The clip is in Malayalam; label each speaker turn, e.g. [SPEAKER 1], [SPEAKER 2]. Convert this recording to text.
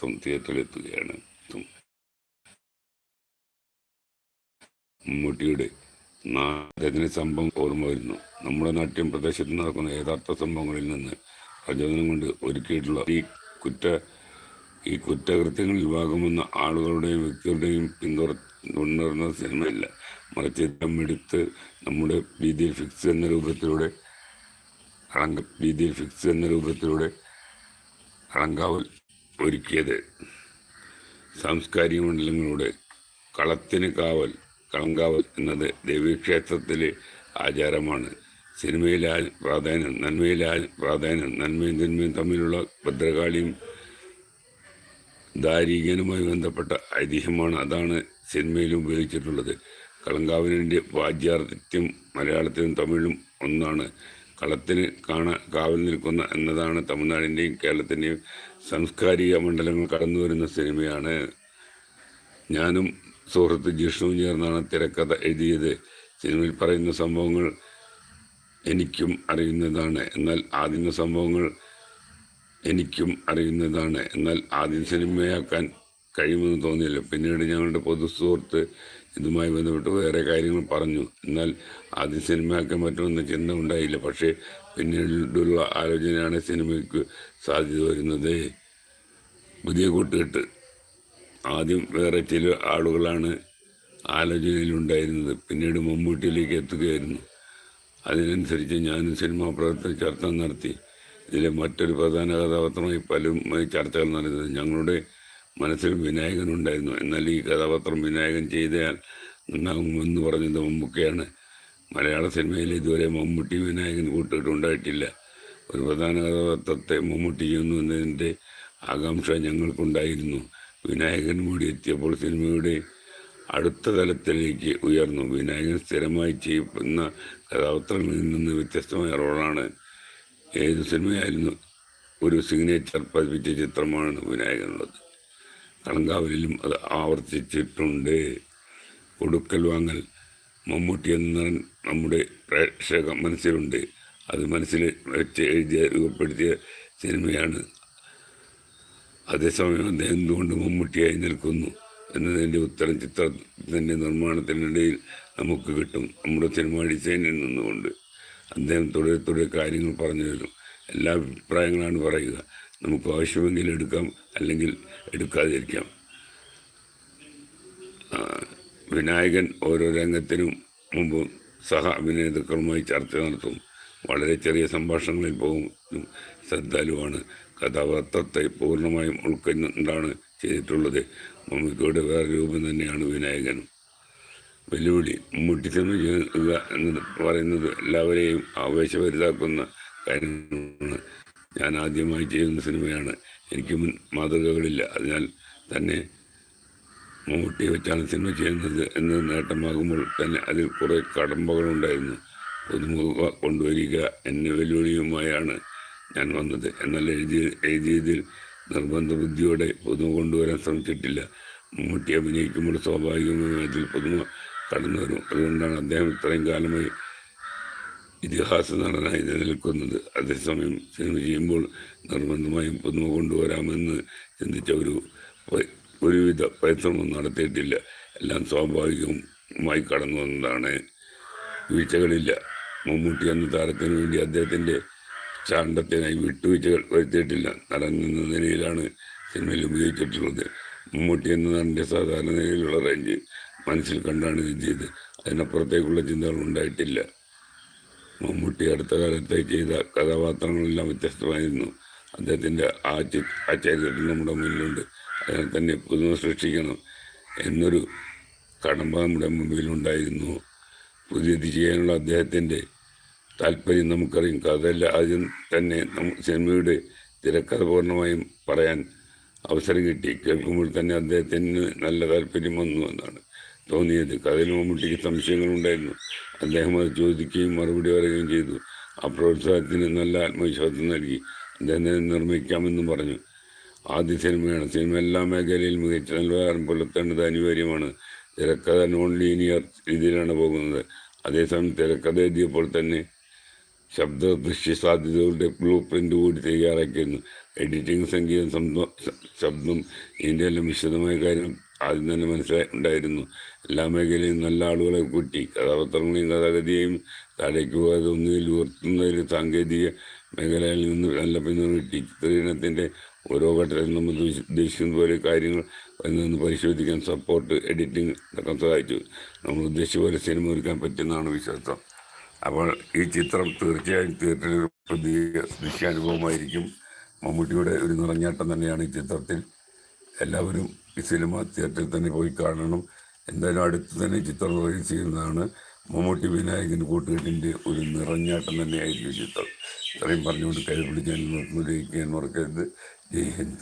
[SPEAKER 1] തിയേറ്ററിലെത്തുകയാണ് മമ്മൂട്ടിയുടെ നാടകത്തിന് സംഭവം ഓർമ്മ വരുന്നു. നമ്മുടെ നാട്യം പ്രദേശത്ത് നടക്കുന്ന യഥാർത്ഥ സംഭവങ്ങളിൽ നിന്ന് പ്രചോദനം കൊണ്ട് ഒരുക്കിയിട്ടുള്ള ഈ കുറ്റ ഈ കുറ്റകൃത്യങ്ങളിൽ ഭാഗമെന്ന ആളുകളുടെയും വ്യക്തികളുടെയും പിന്തുണ പിന്തുടർന്ന സിനിമയല്ല. മറിച്ച് എടുത്ത് നമ്മുടെ രീതിയിൽ ഫിക്സ് എന്ന രൂപത്തിലൂടെ കളങ്ക രീതിയിൽ ഫിക്സ് എന്ന രൂപത്തിലൂടെ കളങ്കാവൽ ഒരുക്കിയത്. സാംസ്കാരിക മണ്ഡലങ്ങളുടെ കളത്തിന് കാവൽ കളങ്കാവൽ എന്നത് ദേവീക്ഷേത്രത്തിലെ ആചാരമാണ്. സിനിമയിലാൽ പ്രാധാന്യം നന്മയിലാൽ പ്രാധാന്യം നന്മയും തിന്മയും തമ്മിലുള്ള ഭദ്രകാളിയും ദാരീകനുമായി ബന്ധപ്പെട്ട ഐതിഹ്യമാണ് അതാണ് സിനിമയിലും ഉപയോഗിച്ചിട്ടുള്ളത്. കളങ്കാവലിന്റെ വാജ്യാർത്ഥ്യം മലയാളത്തിലും തമിഴിലും ഒന്നാണ്. കളത്തിന് കാണ കാവൽ നിൽക്കുന്ന എന്നതാണ് തമിഴ്നാടിന്റെയും കേരളത്തിന്റെയും സാംസ്കാരിക മണ്ഡലങ്ങൾ കടന്നു വരുന്ന സിനിമയാണ്. ഞാനും സുഹൃത്ത് ജിഷ്ണുവും ചേർന്നാണ് തിരക്കഥ എഴുതിയത്. സിനിമയിൽ പറയുന്ന സംഭവങ്ങൾ എനിക്കും അറിയുന്നതാണ്. എന്നാൽ ആദ്യ സംഭവങ്ങൾ എനിക്കും അറിയുന്നതാണ്. എന്നാൽ ആദ്യം സിനിമയാക്കാൻ കഴിയുമെന്ന് തോന്നിയില്ല. പിന്നീട് ഞങ്ങളുടെ പൊതു സുഹൃത്ത് ഇതുമായി ബന്ധപ്പെട്ട് വേറെ കാര്യങ്ങൾ പറഞ്ഞു. എന്നാൽ ആദ്യം സിനിമയാക്കാൻ പറ്റുമെന്ന ചിന്ത ഉണ്ടായില്ല. പക്ഷേ പിന്നീടുള്ള ആലോചനയാണ് സിനിമയ്ക്ക് സാധ്യത വരുന്നത്. പുതിയ കൂട്ടുകെട്ട്. ആദ്യം വേറെ ചില ആളുകളാണ് ആലോചനയിലുണ്ടായിരുന്നത് പിന്നീട് മമ്മൂട്ടിയിലേക്ക് എത്തുകയായിരുന്നു. അതിനനുസരിച്ച് ഞാനും സിനിമാ പ്രവർത്തന ചർച്ച നടത്തി. ഇതിലെ മറ്റൊരു പ്രധാന കഥാപാത്രമായി പലരുമായി ചർച്ചകൾ നടന്നത് ഞങ്ങളുടെ മനസ്സിൽ വിനായകനുണ്ടായിരുന്നു. എന്നാൽ ഈ കഥാപാത്രം വിനായകൻ ചെയ്താൽ നന്നാകുമെന്ന് പറഞ്ഞത് മമ്മൂക്കയാണ്. മലയാള സിനിമയിൽ ഇതുവരെ മമ്മൂട്ടി വിനായകൻ കൂട്ടിയിട്ടുണ്ടായിട്ടില്ല ഒരു പ്രധാന കഥാപാത്രത്തെ മമ്മൂട്ടി ചെയ്യുന്നു എന്നതിന്റെ ആകാംക്ഷ ഞങ്ങൾക്കുണ്ടായിരുന്നു. വിനായകൻ കൂടി എത്തിയപ്പോൾ സിനിമയുടെ അടുത്ത തലത്തിലേക്ക് ഉയർന്നു. വിനായകൻ സ്ഥിരമായി ചെയ്യുന്ന കഥാപാത്രങ്ങളിൽ നിന്ന് വ്യത്യസ്തമായ റോളാണ്. ഏത് സിനിമയായിരുന്നു ഒരു സിഗ്നേച്ചർ പതിപ്പിച്ച ചിത്രമാണ് വിനായകനുള്ളത്. കളങ്കാവലിലും അത് ആവർത്തിച്ചിട്ടുണ്ട്. കൊടുക്കൽ വാങ്ങൽ മമ്മൂട്ടി എന്ന നമ്മുടെ പ്രേക്ഷക മനസ്സിലുണ്ട്. അത് മനസ്സിൽ വെച്ച് എഴുതിയ രൂപപ്പെടുത്തിയ സിനിമയാണ്. അതേസമയം അദ്ദേഹം എന്തുകൊണ്ട് മമ്മൂട്ടിയായി നിൽക്കുന്നു എന്നതിന്റെ ഉത്തരം ചിത്രത്തിന്റെ നിർമ്മാണത്തിനിടയിൽ നമുക്ക് കിട്ടും. നമ്മുടെ സിനിമ ഡിസൈനിൽ നിന്നുകൊണ്ട്. അദ്ദേഹം തുടരെ തുടരെ കാര്യങ്ങൾ പറഞ്ഞു തരും. എല്ലാ അഭിപ്രായങ്ങളാണ് പറയുക. നമുക്ക് ആവശ്യമെങ്കിൽ എടുക്കാം അല്ലെങ്കിൽ എടുക്കാതിരിക്കാം. വിനായകൻ ഓരോ രംഗത്തിനും മുമ്പ് സഹ അഭിനേതാക്കളുമായി ചർച്ച നടത്തും. വളരെ ചെറിയ സംഭാഷണങ്ങളിൽ പോകും ശ്രദ്ധാലുവാണ്. കഥാപാത്രത്തെ പൂർണമായും ഉൾക്കൊണ്ടാണ് ചെയ്തിട്ടുള്ളത്. മമ്മൂക്കയുടെ വേറെ രൂപം തന്നെയാണ് വിനായകൻ. വെല്ലുവിളി മമ്മൂട്ടി സിനിമ ചെയ്യുക എന്ന് പറയുന്നത് എല്ലാവരെയും ആവേശഭരിതാക്കുന്ന കാര്യമാണ് ഞാൻ ആദ്യമായി ചെയ്യുന്ന സിനിമയാണ്. എനിക്ക് മുൻ മാതൃകകളില്ല. അതിനാൽ തന്നെ മമ്മൂട്ടിയെ വെച്ചാണ് സിനിമ ചെയ്യുന്നത് എന്ന് നേട്ടമാകുമ്പോൾ തന്നെ അതിൽ കുറേ കടമ്പകളുണ്ടായിരുന്നു. പുതുമുഖ കൊണ്ടുവരിക എന്ന വെല്ലുവിളിയുമായാണ് ഞാൻ വന്നത്. എന്നാൽ എഴുതിയ എഴുതിയതിൽ നിർബന്ധ ബുദ്ധിയോടെ പുതുമ കൊണ്ടുവരാൻ ശ്രമിച്ചിട്ടില്ല. മമ്മൂട്ടി അഭിനയിക്കുമ്പോൾ സ്വാഭാവികമായും അതിൽ പുതുമ കടന്നു വരും. അതുകൊണ്ടാണ് അദ്ദേഹം ഇത്രയും കാലമായി ഇതിഹാസ നടനായി നിലനിൽക്കുന്നത് അതേസമയം സിനിമ ചെയ്യുമ്പോൾ നിർബന്ധമായും പുതുമ കൊണ്ടുവരാമെന്ന് ചിന്തിച്ച ഒരു ഒരുവിധ പരിശ്രമം നടത്തിയിട്ടില്ല. എല്ലാം സ്വാഭാവികമായി കടന്നു വന്നതാണ്. വീഴ്ചകളില്ല. മമ്മൂട്ടി എന്ന താരത്തിന് വേണ്ടി അദ്ദേഹത്തിന്റെ ചാണ്ടത്തിനായി വിട്ടുവീഴ്ചകൾ വരുത്തിയിട്ടില്ല. നടൻ എന്ന നിലയിലാണ് സിനിമയിൽ ഉപയോഗിച്ചിട്ടുള്ളത്. മമ്മൂട്ടി എന്ന നടന്റെ സാധാരണ നിലയിലുള്ള റേഞ്ച് മനസ്സിൽ കണ്ടാണ് ഇത് ചെയ്ത് അതിനപ്പുറത്തേക്കുള്ള ചിന്തകൾ ഉണ്ടായിട്ടില്ല. മമ്മൂട്ടി അടുത്ത കാലത്തെ ചെയ്ത കഥാപാത്രങ്ങളെല്ലാം വ്യത്യസ്തമായിരുന്നു. അദ്ദേഹത്തിന്റെ ആ ചി ആ ചരിത്രം നമ്മുടെ മുന്നിലുണ്ട്. അതിനാൽ തന്നെ പുതുമ സൃഷ്ടിക്കണം എന്നൊരു കടമ്പ നമ്മുടെ മുമ്പിലുണ്ടായിരുന്നു. പുതിയത് ചെയ്യാനുള്ള അദ്ദേഹത്തിന്റെ താല്പര്യം നമുക്കറിയും. കഥയില്ല ആദ്യം തന്നെ സിനിമയുടെ തിരക്കഥ പൂർണമായും പറയാൻ അവസരം കിട്ടി. കേൾക്കുമ്പോൾ തന്നെ അദ്ദേഹത്തിന് നല്ല താല്പര്യം വന്നു എന്നാണ്. തോന്നിയത്. കഥയിൽ മമ്മൂട്ടിക്ക് സംശയങ്ങളുണ്ടായിരുന്നു. അദ്ദേഹം അത് ചോദിക്കുകയും മറുപടി പറയുകയും ചെയ്തു. ആ പ്രോത്സാഹത്തിന് നല്ല ആത്മവിശ്വാസം നൽകി. അദ്ദേഹത്തിനെ നിർമ്മിക്കാമെന്നും പറഞ്ഞു. ആദ്യ സിനിമയാണ്. സിനിമ എല്ലാ മേഖലയിലും മികച്ച നിലവാരം പുലർത്തേണ്ടത് അനിവാര്യമാണ്. തിരക്കഥ നോൺ ലീനിയർ രീതിയിലാണ് പോകുന്നത്. അതേസമയം തിരക്കഥ എഴുതിയപ്പോൾ തന്നെ ശബ്ദ ദൃശ്യ സാധ്യതകളുടെ ബ്ലൂ പ്രിന്റ് കൂടി തയ്യാറാക്കിയിരുന്നു. എഡിറ്റിംഗ് സംഗീതം ശബ്ദം ഇതിന്റെ എല്ലാം വിശദമായ കാര്യം ആദ്യം തന്നെ മനസ്സിലായി ഉണ്ടായിരുന്നു എല്ലാ മേഖലയും നല്ല ആളുകളെ കൂട്ടി. കഥാപാത്രങ്ങളെയും കഥാഗതിയെയും താഴേക്ക് പോകാതെ ഒന്നുകിൽ ഉയർത്തുന്നതിൽ സാങ്കേതിക മേഖലയിൽ നിന്ന് നല്ല പിന്തുണ കിട്ടി. ചിത്രീകരണത്തിന്റെ ഓരോ ഘട്ടത്തിലും നമ്മൾ ഉദ്ദേശി- ഉദ്ദേശിക്കുന്ന പോലെ കാര്യങ്ങൾ നിന്ന് പരിശോധിക്കാൻ സപ്പോർട്ട് എഡിറ്റിംഗ് ഒക്കെ സഹായിച്ചു. നമ്മൾ ഉദ്ദേശിച്ച പോലെ സിനിമ ഒരുക്കാൻ പറ്റുന്നതാണ് വിശ്വാസം. അപ്പോൾ ഈ ചിത്രം തീർച്ചയായും തിയേറ്ററിൽ പുതിയ ദൃശ്യാനുഭവമായിരിക്കും. മമ്മൂട്ടിയുടെ ഒരു നിറഞ്ഞാട്ടം തന്നെയാണ് ഈ ചിത്രത്തിൽ. എല്ലാവരും ഈ സിനിമ തിയേറ്ററിൽ തന്നെ പോയി കാണണം. എന്തായാലും അടുത്ത് തന്നെ ചിത്രം റിലീസ് ചെയ്യുന്നതാണ്. മമ്മൂട്ടി വിനായകൻ കൂട്ടുകെട്ടിന്റെ ഒരു നിറഞ്ഞാട്ടം തന്നെയായിരിക്കും ചിത്രം. ഇത്രയും പറഞ്ഞുകൊണ്ട് കൈ പിടിക്കാൻ നിർത്തുന്നതിലേക്ക് മറക്കരുത് ജയ് ഹിന്ദ്.